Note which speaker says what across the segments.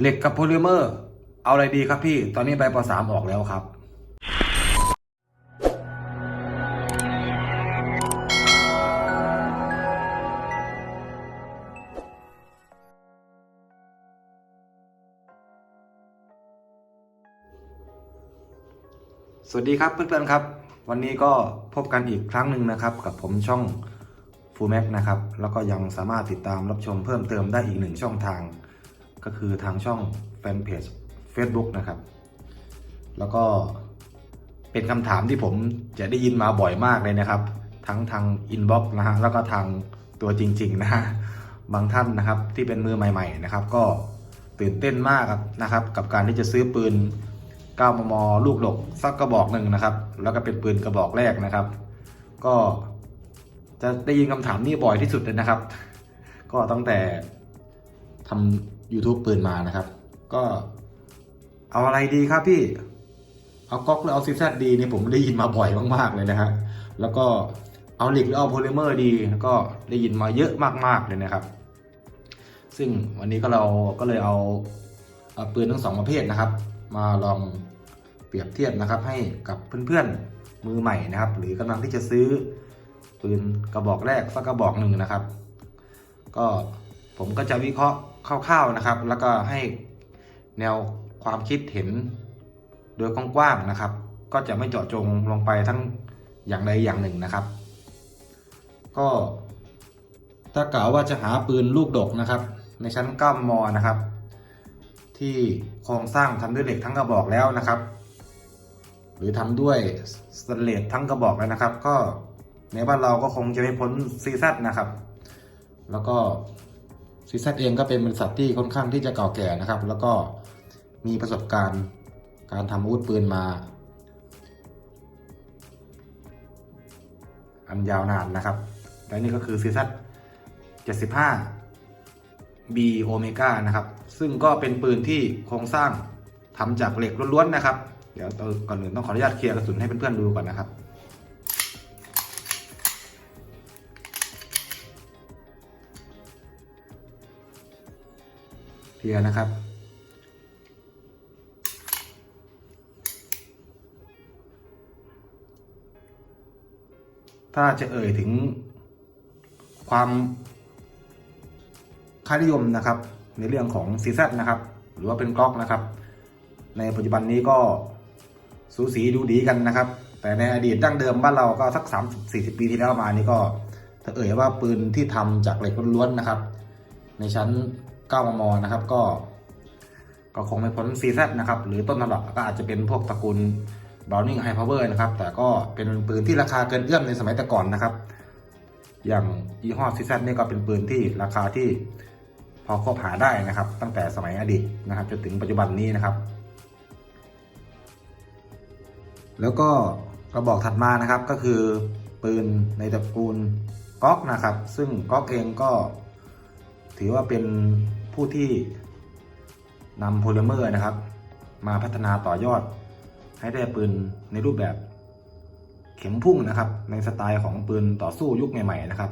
Speaker 1: เหล็กกับโพลิเมอร์ เอาอะไรดีครับพี่ ตอนนี้ใบปสามออกแล้วครับสวัสดีครับเพื่อนๆครับ วันนี้ก็พบกันอีกครั้งหนึ่งนะครับ กับผมช่องฟูแม็กนะครับ แล้วก็ยังสามารถติดตามรับชมเพิ่มเติมได้อีกหนึ่งช่องทาง ก็คือทางช่องแฟนเพจ Facebook นะครับ แล้วก็เป็นคำถามที่ผมจะได้ยินมาบ่อยมากเลยนะครับ ทั้งทางอินบ็อกซ์นะฮะแล้วก็ทางตัวจริง ๆ นะฮะบางท่านนะครับที่เป็นมือใหม่ ๆ นะครับ ก็ตื่นเต้นมากครับนะครับ กับการที่จะซื้อปืน 9 มม ลูกหลกสักกระบอกหนึ่งนะครับ แล้วก็เป็นปืนกระบอกแรกนะครับ ก็จะได้ยินคำถามนี้บ่อยที่สุดเลยนะครับ ก็ตั้งแต่ทำ YouTube ปืนมานะครับ ก็เอาอะไรดีครับพี่ เอาก๊อกหรือเอาซิซดีนี่ผมได้ยินมาบ่อยมาก ๆ เลยนะฮะ แล้วก็เอาเหล็กหรือเอาโพลิเมอร์ดีก็ได้ยินมาเยอะมาก ๆ เลยนะครับ ซึ่งวันนี้ก็เราก็เลยเอาเอาปืนทั้งสองประเภทนะครับ มาลองเปรียบเทียบนะครับ ให้กับเพื่อนๆมือใหม่นะครับ หรือกำลังที่จะซื้อปืนกระบอกแรกสักกระบอกหนึ่งนะครับ ก็ผมก็จะวิเคราะห์ คร่าวๆนะครับ แล้วก็ให้แนวความคิดเห็นโดยกว้างๆนะครับ ก็จะไม่เจาะจงลงไปทั้งอย่างใดอย่างหนึ่งนะครับ ก็ถ้ากล่าวว่าจะหาปืนลูกดกนะครับ ในชั้น9มมนะครับ ที่โครงสร้างทำด้วยเหล็กทั้งกระบอกแล้วนะครับ หรือทำด้วยสแตนเลสทั้งกระบอกแล้วนะครับ ก็ในบ้านเราก็คงจะไม่พ้นซีซันะครับ แล้วก็ ซีซัเองก็เป็นบริษัทที่ค่อนข้างที่จะเก่าแก่นะครับ แล้วก็มีประสบการณ์การทำอาวุธปืนมา อันยาวนานนะครับ และนี่ก็คือซีซั75 B โอเมก้านะครับ ซึ่งก็เป็นปืนที่โครงสร้างทำจากเหล็กล้วนๆนะครับ เดี๋ยวก่อนอื่นต้องขออนุญาตเคลียร์กระสุนให้เพื่อนๆดูก่อนนะครับ เคลียนะครับ ถ้าจะเอ่ยถึงความค่านิยมนะครับ ในเรื่องของซีซนะครับ หรือว่าเป็นกล็อกนะครับ ในปัจจุบันนี้ก็สูสีดูดีกันนะครับ แต่ในอดีตดั้งเดิมบ้านเราก็สัก 3 40 ปีที่แล้วมานี่ก็ถ้าเอ่ยว่าปืนที่ทำจากเหล็กล้วนๆนะครับ ในชั้น 9 มม นะครับ ก็ ก็คงไม่พ้นซีซนะครับ หรือต้นตำรับก็อาจจะเป็นพวกตระกูล Browning High Power นะครับ แต่ก็เป็นปืนที่ราคาเกินเอื้อมในสมัยแต่ก่อนนะครับ อย่างยี่ห้อซีซนี่ก็เป็นปืนที่ราคาที่พอคบหาได้นะครับ ตั้งแต่สมัยอดีตนะครับจนถึงปัจจุบันนี้นะครับ แล้วก็กระบอกถัดมานะครับก็คือปืนในตระกูลก๊อกนะครับ ซึ่งก๊อกเองก็ถือว่าเป็น ผู้ที่นำโพลิเมอร์นะครับ มาพัฒนาต่อยอด ให้ได้ปืนในรูปแบบเข็มพุ่งนะครับ ในสไตล์ของปืนต่อสู้ยุคใหม่ๆนะครับ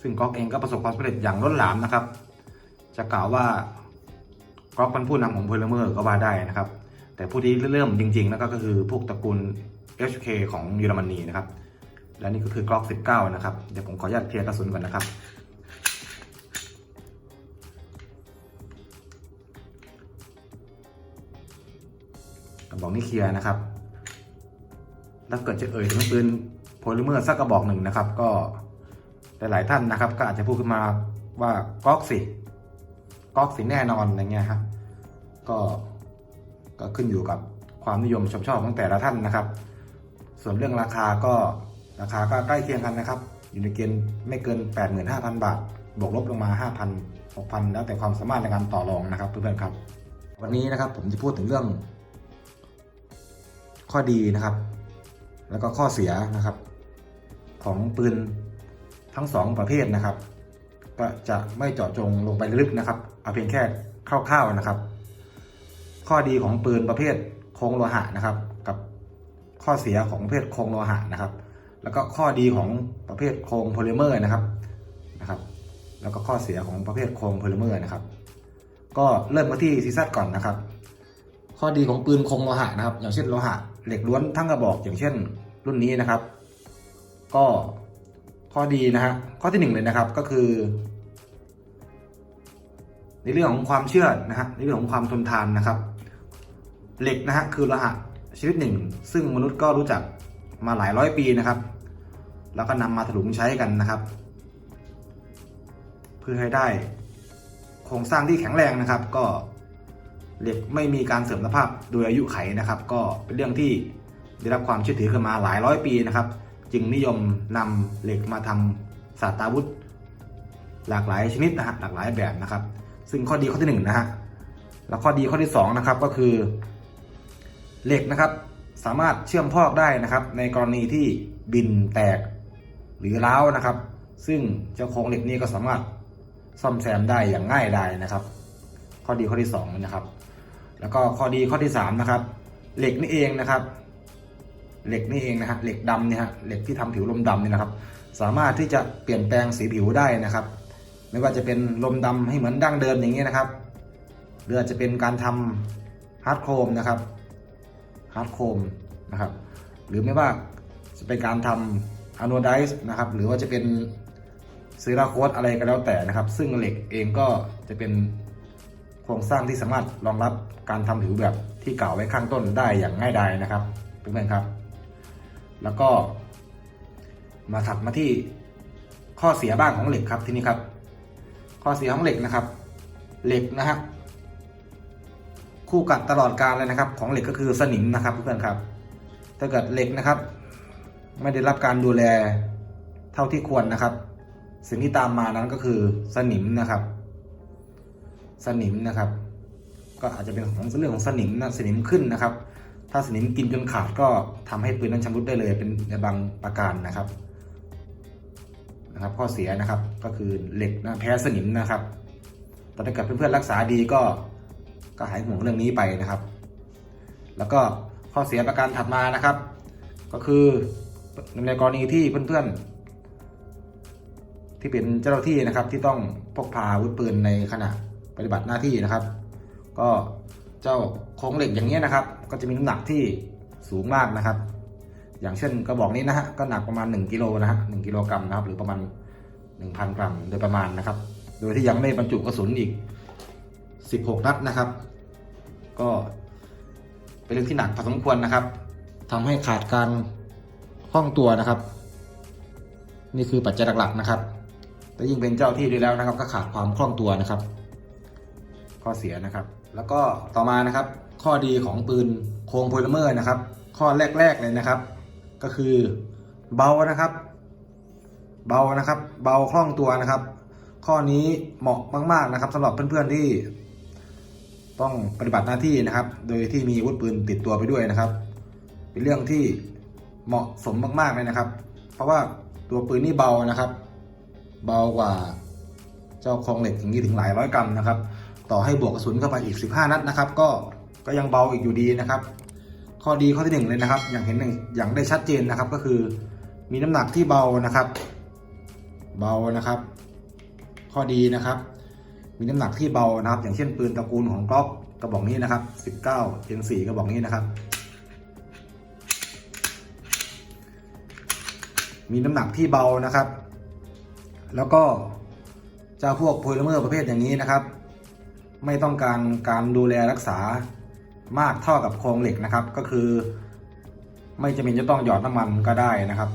Speaker 1: ซึ่งก๊อกเองก็ประสบความสำเร็จอย่างล้นหลามนะครับ จะกล่าวว่าก๊อกเป็นผู้นำของโพลิเมอร์ก็ว่าได้นะครับ แต่ผู้ที่เริ่มจริงๆแล้วก็คือพวกตระกูล HK ของเยอรมนีนะครับ และนี่ก็คือกล็อก 19 นะครับ เดี๋ยวผมขออนุญาตเคลียร์กระสุนก่อนนะครับ บอกนี้เคลียร์นะครับถ้าเกิดจะเอ่ยถึงปืนโพลิเมอร์สักกระบอกหนึ่งนะครับ ก็หลายๆท่านนะครับ ก็อาจจะพูดขึ้นมาว่าก๊อกสิก๊อกสิแน่นอนอะไรเงี้ยครับก็ก็ขึ้นอยู่กับความนิยมชมชอบของแต่ละท่านนะครับ ส่วนเรื่องราคาก็ราคาก็ใกล้เคียงกันนะครับ อยู่ในเกณฑ์ไม่เกิน 85,000 บาท บวกลบลงมา 5,000 6,000 แล้วแต่ความสามารถในการต่อรองนะครับเพื่อนๆครับ วันนี้นะครับผมจะพูดถึงเรื่อง ข้อดีนะครับ แล้วก็ข้อเสียนะครับ ของปืนทั้งสองประเภทนะครับ ก็จะไม่เจาะจงลงไปลึกนะครับเอาเพียงแค่คร่าวๆนะครับ ข้อดีของปืนประเภทโครงโลหะนะครับ กับข้อเสียของประเภทโครงโลหะนะครับ แล้วก็ข้อดีของประเภทโครงโพลิเมอร์นะครับนะครับ แล้วก็ข้อเสียของประเภทโครงโพลิเมอร์นะครับ ก็เริ่มกันที่ซีซัดก่อนนะครับ ข้อดีของปืนคงโลหะนะครับ อย่างเช่นโลหะ เหล็กล้วนทั้งกระบอกอย่างเช่น รุ่นนี้นะครับ ก็ข้อดีนะฮะข้อที่หนึ่งเลยนะครับก็คือ ในเรื่องของความเชื่อนะฮะในเรื่องของความทนทานนะครับ เหล็กนะฮะคือโลหะชนิดหนึ่ง ซึ่งมนุษย์ก็รู้จักมาหลายร้อยปีนะครับ แล้วก็นำมาถลุงใช้กันนะครับ เพื่อให้ได้โครงสร้างที่แข็งแรงนะครับ ก็ เหล็กไม่มีการเสื่อมสภาพโดยอายุไขนะครับ ก็เป็นเรื่องที่ได้รับความเชื่อถือกันมาหลายร้อยปีนะครับ จึงนิยมนำเหล็กมาทำศาสตาวุธ หลากหลายชนิดนะฮะหลากหลายแบบนะครับ ซึ่งข้อดีข้อที่หนึ่งนะฮะแล้วข้อดีข้อที่สองนะครับก็คือ เหล็กนะครับ สามารถเชื่อมพอกได้นะครับ ในกรณีที่บินแตกหรือร้าวนะครับ ซึ่งเจ้าโครงเหล็กนี้ก็สามารถซ่อมแซมได้อย่างง่ายดายนะครับ ข้อดีข้อที่สองนะครับ แล้วก็ข้อดีข้อที่สามนะครับเหล็กนี่เองนะครับ เหล็กนี่เองนะฮะเหล็กดำเนี่ยฮะเหล็กที่ทำผิวลมดำเนี่ยนะครับ สามารถที่จะเปลี่ยนแปลงสีผิวได้นะครับ ไม่ว่าจะเป็นลมดำให้เหมือนดั้งเดิมอย่างนี้นะครับหรืออาจจะเป็นการทำฮาร์ดโครมนะครับฮาร์ดโครมนะครับ หรือไม่ว่าจะเป็นการทำอะโนไดส์นะครับ หรือว่าจะเป็นซีราโคสอะไรก็แล้วแต่นะครับ ซึ่งเหล็กเองก็จะเป็น โครงสร้างที่สามารถรองรับการทำผิวแบบที่กล่าวไว้ข้างต้นได้อย่างง่ายดายนะครับเพื่อนๆครับ แล้วก็มาถัดมาที่ข้อเสียบ้างของเหล็กครับที่นี่ครับ ข้อเสียของเหล็กนะครับ เหล็กนะฮะคู่กัดตลอดการเลยนะครับ ของเหล็กก็คือสนิมนะครับเพื่อนๆครับถ้าเกิดเหล็กนะครับ ไม่ได้รับการดูแลเท่าที่ควรนะครับ สิ่งที่ตามมานั้นก็คือสนิมนะครับ สนิมนะครับ ก็อาจจะเป็นของเรื่องของสนิมนะสนิมขึ้นนะครับ ถ้าสนิมกินจนขาดก็ทำให้ปืนนั้นชำรุดได้เลยเป็นในบางประการนะครับนะครับ ข้อเสียนะครับก็คือเหล็กนะแพ้สนิมนะครับแต่ถ้าเกิดเพื่อนๆรักษาดีก็ก็หายห่วงเรื่องนี้ไปนะครับ แล้วก็ข้อเสียประการถัดมานะครับ ก็คือในกรณีที่เพื่อนๆที่เป็นเจ้าหน้าที่นะครับที่ต้องพกพาอาวุธปืนในขณะ ปฏิบัติหน้าที่นะครับ ก็เจ้าโครงเหล็กอย่างนี้นะครับ ก็จะมีน้ำหนักที่สูงมากนะครับ อย่างเช่นกระบอกนี้นะฮะก็หนักประมาณ 1กิโลนะฮะหกิโลกรัมนะครับ หรือประมาณ 1,000 กรัมโดยประมาณนะครับ โดยที่ยังไม่บรรจุกระสุนอีก 16 นัดนะครับ ก็เป็นเรื่องที่หนักพอสมควรนะครับทำให้ขาดการคล่องตัวนะครับ นี่คือปัจจัยหลักๆนะครับ แต่ยิ่งเป็นเจ้าที่ด้วยแล้วนะครับ ก็ขาดความคล่องตัวนะครับ ข้อเสียนะครับ แล้วก็ต่อมานะครับ ข้อดีของปืนโครงโพลิเมอร์นะครับ ข้อแรก ๆเลยนะครับ ก็คือเบานะครับ เบานะครับ เบาคล่องตัวนะครับ ข้อนี้เหมาะมาก ๆนะครับสำหรับเพื่อนๆที่ ต้องปฏิบัติหน้าที่นะครับ โดยที่มีอาวุธปืนติดตัวไปด้วยนะครับ เป็นเรื่องที่เหมาะสมมากๆเลยนะครับ เพราะว่าตัวปืนนี่เบานะครับ เบากว่าเจ้าคองเหล็กถึงนี้ถึงหลายร้อยกรัมนะครับ ต่อให้บวกกระสุนเข้าไปอีก 15 นัดนะครับ ก็ก็ยังเบาอีกอยู่ดีนะครับ ข้อดีข้อที่หนึ่งเลยนะครับ อย่างเห็นอย่างได้ชัดเจนนะครับ ก็คือมีน้ำหนักที่เบานะครับ เบานะครับ ข้อดีนะครับ มีน้ำหนักที่เบานะครับ อย่างเช่นปืนตระกูลของกล็อกกระบอกนี้นะครับ 19 Gen 4กระบอกนี้นะครับ มีน้ำหนักที่เบานะครับ แล้วก็เจ้าพวกโพลิเมอร์ประเภทอย่างนี้นะครับ ไม่ต้องการการดูแลรักษามากเท่ากับโครงเหล็กนะครับ ก็คือ ไม่จำเป็นจะต้องหยอดน้ำมันก็ได้นะครับ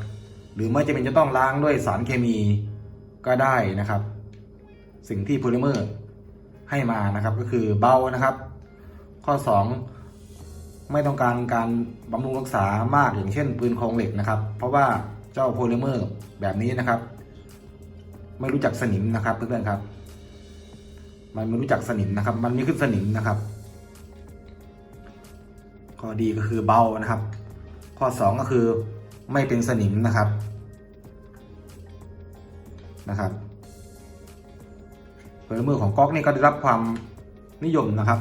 Speaker 1: หรือไม่จำเป็นจะต้องล้างด้วยสารเคมีก็ได้นะครับ สิ่งที่โพลิเมอร์ให้มานะครับก็คือเบานะครับ ข้อ 2 ไม่ต้องการการบำรุงรักษามากอย่างเช่น ปืนโครงเหล็กนะครับ เพราะว่าเจ้าโพลิเมอร์แบบนี้นะครับ ไม่รู้จักสนิมนะครับเพื่อนๆครับ มันไม่รู้จักสนิมนะครับ มันไม่ขึ้นสนิมนะครับ ข้อดีก็คือเบานะครับ ข้อ 2 ก็คือไม่เป็นสนิมนะครับนะครับผลมือของก๊อกนี่ก็ได้รับความนิยมนะครับ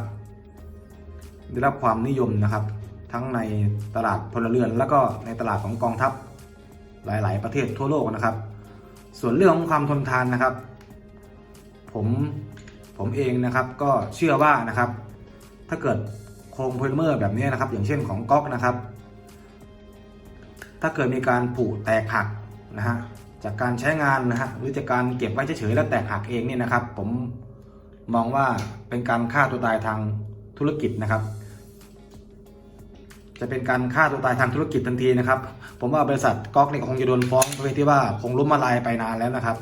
Speaker 1: ได้รับความนิยมนะครับ ทั้งในตลาดพลเรือน แล้วก็ในตลาดของกองทัพหลาย ๆ ประเทศทั่วโลกนะครับ ส่วนเรื่องของความทนทานนะครับ ผม ผมเองนะครับก็เชื่อว่านะครับ ถ้าเกิดโครงโพลิเมอร์แบบนี้นะครับ อย่างเช่นของก๊อกนะครับ ถ้าเกิดมีการผุแตกหักนะฮะจากการใช้งานนะฮะหรือจากการเก็บไว้เฉยๆแล้วแตกหักเองเนี่ยนะครับ ผมมองว่าเป็นการฆ่าตัวตายทางธุรกิจนะครับ จะเป็นการฆ่าตัวตายทางธุรกิจทันทีนะครับ ผมว่าบริษัทก๊อกเนี่ยคงจะโดนฟ้องประที่ว่าคงล้มละลายไปนานแล้วนะครับ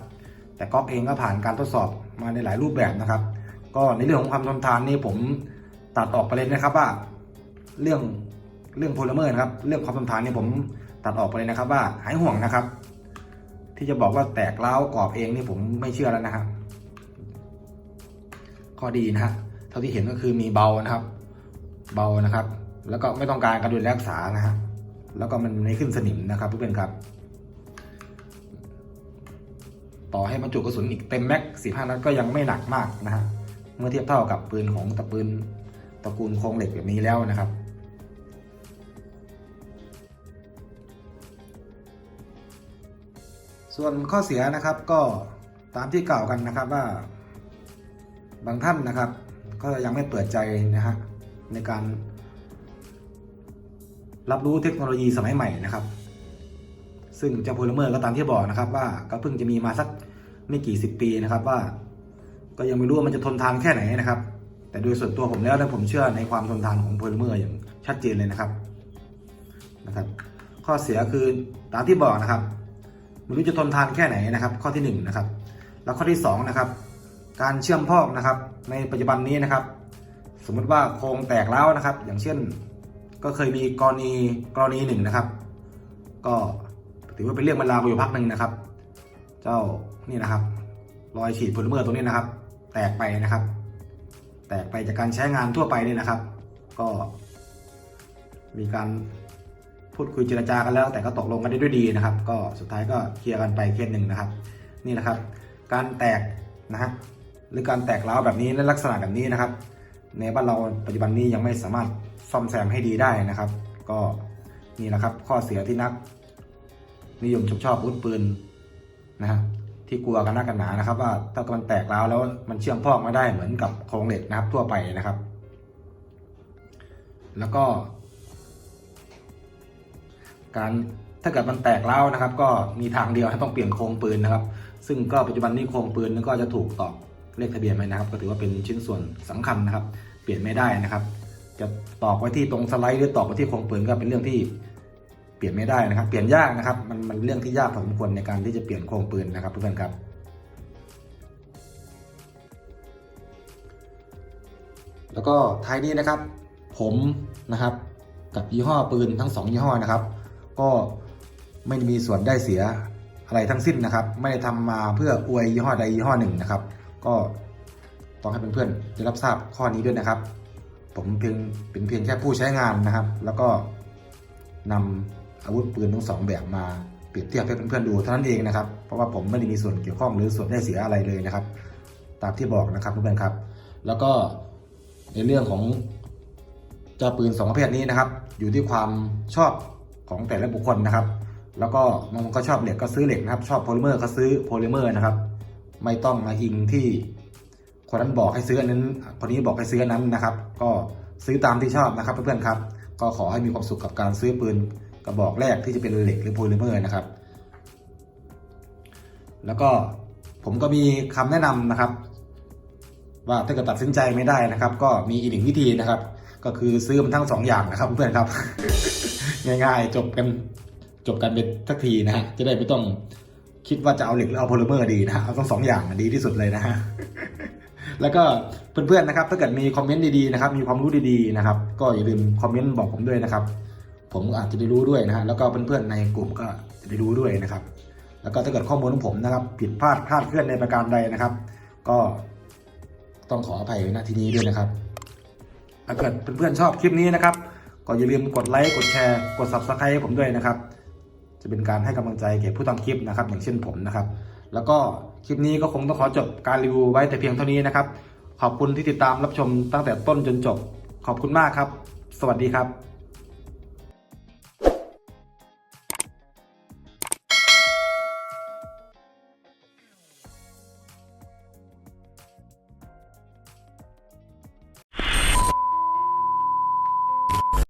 Speaker 1: แต่ก๊อกเองก็ผ่านการทดสอบ มาในหลายรูปแบบนะครับ ก็ในเรื่องของความทนทานนี่ผมตัดออกไปเลยนะครับว่า เรื่องเรื่องโพลิเมอร์นะครับ เรื่องความทนทานนี่ผมตัดออกไปเลยนะครับ ว่าหายห่วงนะครับ ที่จะบอกว่าแตกเล้ากรอบเองนี่ผมไม่เชื่อแล้วนะครับข้อดีนะฮะเท่าที่เห็นก็คือมีเบานะครับ เบานะครับ แล้วก็ไม่ต้องการการดูแลรักษานะฮะแล้วก็มันไม่ขึ้นสนิมนะครับเพื่อนๆครับ ต่อให้บรรจุกระสุนอีกเต็มแม็กสี่ห้านัดก็ยังไม่หนักมากนะฮะเมื่อเทียบเท่ากับปืนของตะปืนตระกูลโครงเหล็กแบบนี้แล้วนะครับส่วนข้อเสียนะครับก็ตามที่กล่าวกันนะครับว่าบางท่านนะครับ ก็ยังไม่เปิดใจนะฮะในการรับรู้เทคโนโลยีสมัยใหม่นะครับ ซึ่งเจ้าโพลิเมอร์ก็ตามที่บอกนะครับ ว่าก็เพิ่งจะมีมาสักไม่กี่สิบปีนะครับว่า ก็ยังไม่รู้ว่ามันจะทนทานแค่ไหนนะครับ แต่โดยส่วนตัวผมแล้วนะผมเชื่อในความทนทานของโพลิเมอร์อย่างชัดเจนเลยนะครับนะครับ ข้อเสียคือตามที่บอกนะครับไม่รู้จะทนทานแค่ไหนนะครับ ข้อที่หนึ่งนะครับแล้วข้อที่สองนะครับการเชื่อมพอกนะครับ ในปัจจุบันนี้นะครับ สมมุติว่าโครงแตกแล้วนะครับ อย่างเช่นก็เคยมีกรณีกรณีหนึ่งนะครับ ก็ ถือว่าเป็นเรื่องบรรลาไปอยู่พักหนึ่งนะครับ เจ้านี่นะครับ รอยฉีดโพลิเมอร์ตรงนี้นะครับ แตกไปนะครับ แตกไปจากการใช้งานทั่วไปนี่นะครับ ก็ มีการพูดคุยเจรจากันแล้ว แต่ก็ตกลงกันได้ด้วยดีนะครับ ก็สุดท้ายก็เคลียร์กันไปเคสหนึ่งนะครับ นี่นะครับ การแตกนะฮะหรือการแตกร้าวแบบนี้และลักษณะแบบนี้นะครับ ในบ้านเราปัจจุบันนี้ยังไม่สามารถซ่อมแซมให้ดีได้นะครับ ก็นี่แหละครับ ข้อเสียที่นัก นิยมชอบชอบอาวุธปืนนะฮะที่กลัวกันหนักกันหนานะครับ ว่าถ้ามันแตกร้วแล้วมันเชื่อมพอกไม่ได้เหมือนกับโครงเหล็กนะครับทั่วไปนะครับ แล้วก็ การถ้าเกิดมันแตกร้วนะครับ ก็มีทางเดียวให้ต้องเปลี่ยนโครงปืนนะครับ ซึ่งก็ปัจจุบันนี้โครงปืนนั้นก็จะถูกตอกเลขทะเบียนไว้นะครับ ก็ถือว่าเป็นชิ้นส่วนสำคัญนะครับ เปลี่ยนไม่ได้นะครับ จะตอกไว้ที่ตรงสไลด์หรือตอกไว้ที่โครงปืนก็เป็นเรื่องที่ เปลี่ยนไม่ได้นะครับ เปลี่ยนยากนะครับ มันมันเรื่องที่ยากพอสมควรในการที่จะเปลี่ยนโครงปืนนะครับเพื่อนๆครับแล้วก็ท้ายนี้นะครับ ผมนะครับ กับยี่ห้อปืนทั้งสองยี่ห้อนะครับ ก็ไม่มีส่วนได้เสียอะไรทั้งสิ้นนะครับ ไม่ได้ทำมาเพื่ออวยยี่ห้อใดยี่ห้อหนึ่งนะครับ ก็ต้องให้เพื่อนๆได้รับทราบข้อนี้ด้วยนะครับ ผมเพียงเป็นเพียงแค่ผู้ใช้งานนะครับ แล้วก็นำ อาวุธปืนทั้งสองแบบมาเปรียบเทียบให้เพื่อนๆดูเท่านั้นเองนะครับ เพราะว่าผมไม่ได้มีส่วนเกี่ยวข้องหรือส่วนได้เสียอะไรเลยนะครับ ตามที่บอกนะครับเพื่อนๆครับ แล้วก็ในเรื่องของจ้าปืนสองประเภทนี้นะครับ อยู่ที่ความชอบของแต่ละบุคคลนะครับ แล้วก็บางคนก็ชอบเหล็กก็ซื้อเหล็กนะครับ ชอบโพลิเมอร์ก็ซื้อโพลิเมอร์นะครับ ไม่ต้องมาอิงที่คนนั้นบอกให้ซื้ออันนั้น คนนี้บอกให้ซื้ออันนั้นนะครับ ก็ซื้อตามที่ชอบนะครับเพื่อนๆครับ ก็ขอให้มีความสุขกับการซื้อปืน ระบอกแรกที่จะเป็นเหล็กหรือโพลิเมอร์นะครับ แล้วก็ผมก็มีคำแนะนำนะครับ ว่าถ้าเกิดตัดสินใจไม่ได้นะครับ ก็มีอีกหนึ่งวิธีนะครับ ก็คือซื้อมันทั้งสองอย่างนะครับเพื่อนๆครับ ง่ายๆ จบกันจบกันเป็นทักทีนะฮะจะได้ไม่ต้องคิดว่าจะเอาเหล็กหรือเอาโพลิเมอร์ดีนะฮะเอาทั้งสองอย่างมันดีที่สุดเลยนะฮะแล้วก็เพื่อนๆนะครับ ถ้าเกิดมีคอมเมนต์ดีๆนะครับ มีความรู้ดีๆนะครับ ก็อย่าลืมคอมเมนต์บอกผมด้วยนะครับ ผมอาจจะได้รู้ด้วยนะฮะแล้วก็เพื่อนๆในกลุ่มก็จะได้รู้ด้วยนะครับ แล้วก็ถ้าเกิดข้อมูลของผมนะครับ ผิดพลาดคลาดเคลื่อนในประการใดนะครับ ก็ต้องขออภัยณที่นี้ด้วยนะครับถ้าเกิดเพื่อนๆชอบคลิปนี้นะครับ ก็อย่าลืมกดไลค์กดแชร์กด subscribe ให้ผมด้วยนะครับ จะเป็นการให้กำลังใจแก่ผู้ทำคลิปนะครับ อย่างเช่นผมนะครับ แล้วก็คลิปนี้ก็คงต้องขอจบการรีวิวไว้แต่เพียงเท่านี้นะครับ ขอบคุณที่ติดตามรับชมตั้งแต่ต้นจนจบ ขอบคุณมากครับ สวัสดีครับ